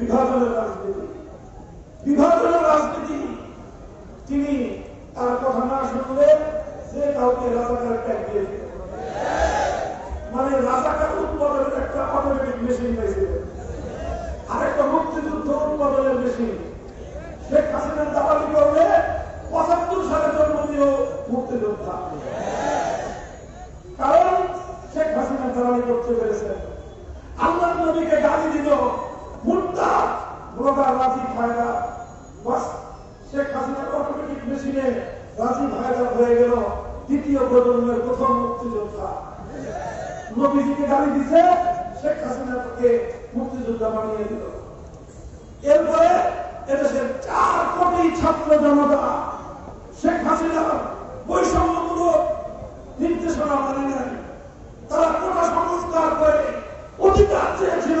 বিভাজনের রাজনীতি। বিভাজনের রাজনীতি। তিনি তার কথা না শুনলে যে কাউকে রাজাকার ট্যাগ মানে রাজাকার উৎপাদনের একটা অটোমেটিক মেশিন পাইছিলেন আরেকটা মুক্তিযুদ্ধ উৎপাদনের মেশিন। শেখ হাসিনার দালালি করলে পঁচাত্তর সালে জন্ম দিল মুক্তিযোদ্ধা। কারণ শেখ হাসিনা দালালি করতে পেরেছেন। আল্লাহ নবীকে গালি দিল ব্লগার রাজি ফায়দা বাস শেখ হাসিনার অটোমেটিক মেশিনে রাজি ফায়দা হয়ে গেল দ্বিতীয় প্রজন্মের প্রথম মুক্তিযোদ্ধা। নবীজিকে গালি দিছে, শেখ হাসিনাকে মুক্তিযোদ্ধা বানিয়ে দিল। এরপরে এদেশের চার কোটি ছাত্র জনতা শেখ হাসিনার বৈষম্যমূলক নির্দেশনা মানে নাই তারা কোটা সংস্কার করে অধিকার চেয়েছিল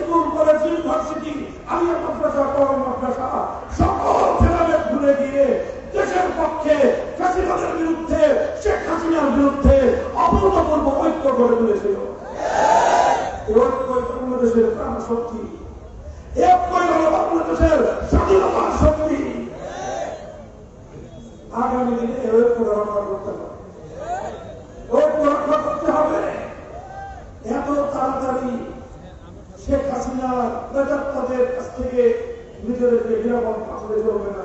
স্কুল ভেদাভেদ ভুলে গিয়ে দেশের পক্ষে ফাঁসিবাদের বিরুদ্ধে, শেখ হাসিনার বিরুদ্ধে অভূতপূর্ব ঐক্য গড়ে তুলেছিল। এই ঐক্যই বাংলাদেশের প্রাণ শক্তি এই ঐক্যই হলো বাংলাদেশের স্বাধীনতার শক্তি আগামী দিনে এই ঐক্য রক্ষা করতে হবে ঐক্য রক্ষা করতে হবে এত তাড়াতাড়ি শেখ হাসিনা প্রেতাত্মাদের কাছ থেকে নিজেদেরকে নিরাপদ পাঠাতে চলবে না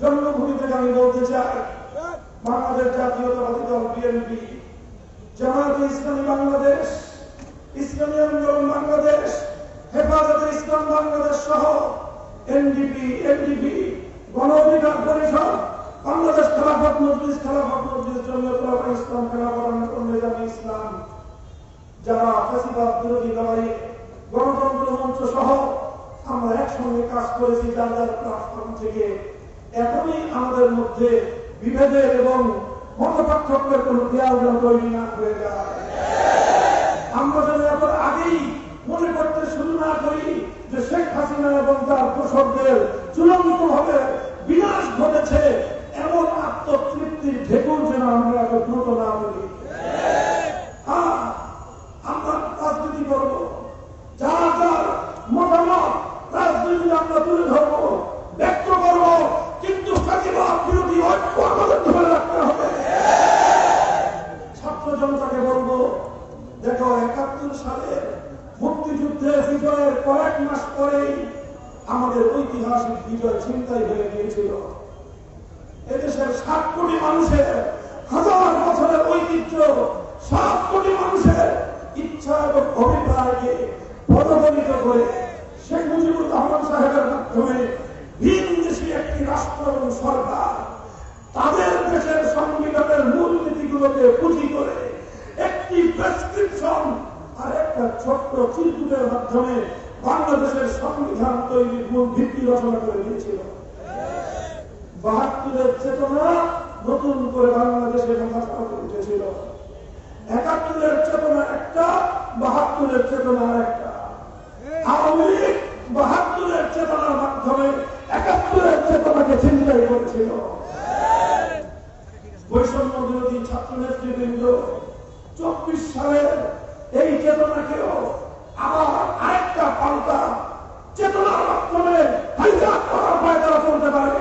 জন্মভূমি থেকে আমি বলতে চাই, বাংলাদেশ জাতীয়তাবাদী দল বিএনপি, জামায়াতে ইসলামী বাংলাদেশ, ইসলামী আন্দোলন বাংলাদেশ হেফাজতে ইসলাম বাংলাদেশ সহ এনডিপি এনডিপি, গণ অধিকার পরিষদ, বাংলাদেশ খেলাফত মজলিস খেলাফত মজলিস জমিয়তুল ইসলাম, খেলাফত আন্দোলন ইসলাম, যারা ফেসিবাদ বিরোধী লড়াই, গণতন্ত্র মঞ্চ সহ আমরা একসঙ্গে কাজ করেছি, যার যার প্ল্যাটফর্ম থেকে এখনই আমাদের মধ্যে বিভেদের এবং মত পার্থক্যের কোন দেয়াল যেন তৈরি না হয়ে যায়। আমরা যেন এত আগেই মনে করতে শুরু না করি যে শেখ হাসিনা এবং তার কৃষকদের চূড়ান্ত ভাবে বিনাশ ঘটেছে, এমন আত্মতৃপ্তির ঢেকুর যেন আমরা এত দ্রুত না বলি হ্যাঁ, আমরা রাজনীতি করব যার যার মতামত রাজনীতি আমরা তুলে ধরব ব্যক্ত করব কিন্তু ফাঁকিবাদ বিরোধী ঐক্য আমাদের ধরে রাখতে হবে ছাত্র জনতাকে বলব, দেখো, একাত্তর সালে মুক্তিযুদ্ধের বিজয়ের কয়েক মাস পরেই আমাদের ঐতিহাসিক বিজয় চিন্তাই হয়ে গিয়েছিল। এদেশের সাত কোটি মানুষের, হাজার বছরের ঐতিহ্য, সাত কোটি মানুষের ইচ্ছা এবং অভিপ্রায়কে পদদলিত করে শেখ মুজিবুর রহমান সাহেবের মাধ্যমে ভিন দেশি একটি রাষ্ট্র এবং সরকার তাদের দেশের সংবিধানের মূল নীতিগুলোকে পুঁজি করে প্রেসক্রিপশন আর একটা ছোট্ট চিরকুটের মাধ্যমে বাংলাদেশের সংবিধান তৈরির মূল ভিত্তি রচনা করে দিয়েছিল। বাহাত্তরের চেতনা নতুন করে বাংলাদেশে উঠেছিল। একাত্তরের চেতনা একটা, বাহাত্তরের চেতনা আর একটা আওয়ামী লীগ বাহাত্তরের চেতনার মাধ্যমে একাত্তরের চেতনাকে চিন্তাই করেছিল। বৈষম্য বিরোধী ছাত্র নেতৃবৃন্দ চব্বিশ সালের এই চেতনাকেও আবার আরেকটা পাল্টা চেতনার মাধ্যমে হাইজাক করার করতে পারে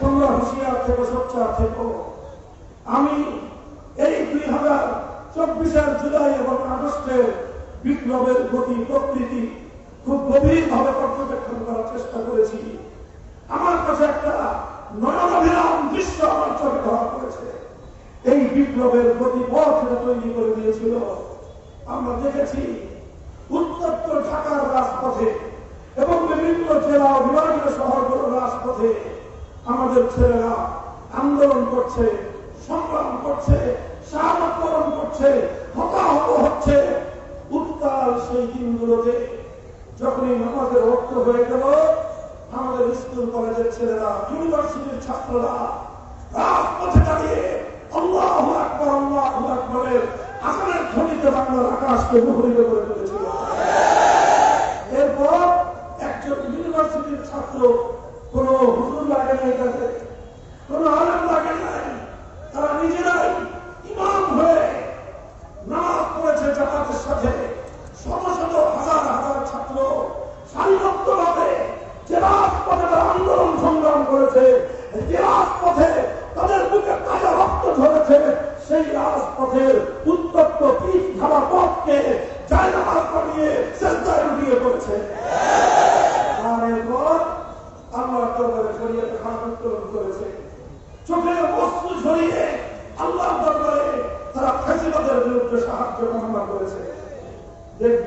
তোমরা হুঁশিয়ার থেকে, সোচ্চার থেকো। আমি এই দুই হাজার চব্বিশের জুলাই এবং আগস্টের বিপ্লবের গতি, প্রকৃতি খুব গভীর ভাবে পর্যবেক্ষণ করার চেষ্টা করেছি। আমার কাছে একটা নয়নাভিরাম দৃশ্য আমার চোখে ধরা পড়েছে এই বিপ্লবের এটা তৈরি করে দিয়েছিল। আমরা দেখেছি উত্তপ্ত ঢাকার রাজপথে এবং বিভিন্ন জেলা বিভাগীয় শহরগুলোর রাজপথে আমাদের ছেলেরা আন্দোলন করছে, সংগ্রাম করছে বরণ করছে, হতাহত হচ্ছে। উত্তাল সেই দিনগুলোতে যখনই নামাজের রক্ত হয়ে গেল, আমাদের স্কুল কলেজের ছেলেরা, ইউনিভার্সিটির ছাত্ররা রাজপথে দাঁড়িয়ে তুলেছিল। এরপর ছাত্র কোন হুজুর লাগে কোন আলেম লাগে নাই তারা নিজেরাই ইমাম হয়ে নামাজ পড়েছে জামাতের সাথে শত শত হাজার হাজার ছাত্র সারিবদ্ধ ভাবে যে রাজপথে তারা আন্দোলন সংগ্রাম করেছে যে রাজপথে তাদের বুকে তাজা রক্ত ঝরেছে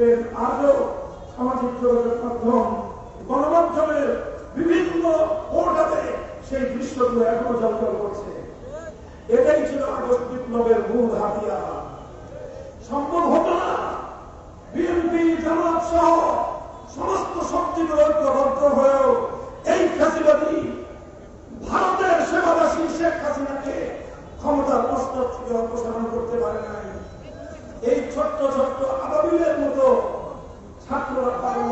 সেই সামাজিক মাধ্যম গণমাধ্যমের বিভিন্ন পোর্টালে সেই দৃশ্যগুলো এখনও জলজল করছে। এটাই ছিল আগস্ট বিপ্লবের মূল হাতিয়ার। সম্ভব হতো না বিএনপি, জামাত সহ সমস্ত শক্তিগুলো ঐক্যবদ্ধ হয়েও এই ফ্যাসিলিটি ভারতের সেবাদাসী শেখ হাসিনাকে ক্ষমতার প্রস্তাব থেকে অপসারণ করতে পারে নাই। এই ছোট্ট ছোট্ট আবাবিলের মতো ছাত্ররা পারল।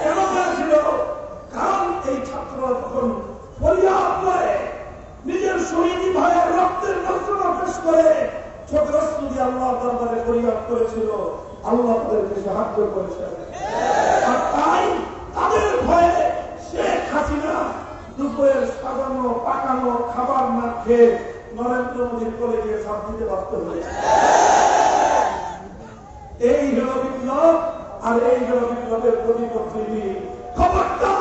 কেন পেরেছিল? কারণ এই ছাত্ররা তখন ফরিয়াদ করে নিজের শহীদী ভাইয়ের রক্তের নজরা পেশ করে ছোট রস্তুদি আল্লাহ দরবারে করেছিল। আল্লাহ তাদেরকে সাহায্য আর তাই তাদের ভয়ে শেখ হাসিনা দুপুরের সাজানো, পাকানো খাবার না খেয়ে নরেন্দ্র মোদীর কোলে গিয়ে সাপ দিতে হয়েছে। এই হল বিপ্লব আর এই হল বিপ্লবের প্রতিপত্তি। খবরদার